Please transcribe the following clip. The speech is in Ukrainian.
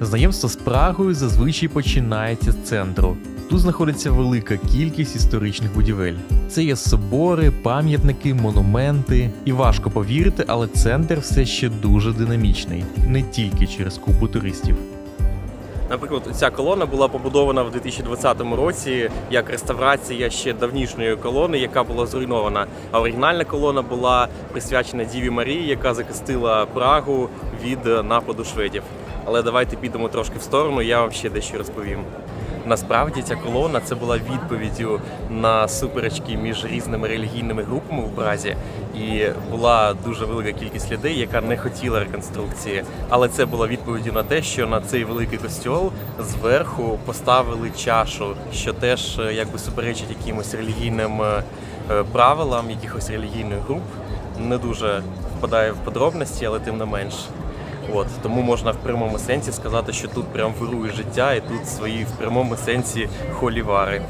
Знайомство з Прагою зазвичай починається з центру. Тут знаходиться велика кількість історичних будівель. Це є собори, пам'ятники, монументи. І важко повірити, але центр все ще дуже динамічний, не тільки через купу туристів. Наприклад, ця колона була побудована в 2020 році як реставрація ще давнішньої колони, яка була зруйнована. А оригінальна колона була присвячена Діві Марії, яка захистила Прагу від нападу шведів. Але давайте підемо трошки в сторону, я вам ще дещо розповім. Насправді ця колона це була відповіддю на суперечки між різними релігійними групами в Празі, і була дуже велика кількість людей, яка не хотіла реконструкції. Але це була відповіддю на те, що на цей великий костьол зверху поставили чашу, що теж е, якби суперечить якимось релігійним е, е, правилам якихось релігійних груп. Не дуже впадає в подробності, але тим не менш. От тому можна в прямому сенсі сказати, що тут прям вирує життя, і тут свої в прямому сенсі холівари.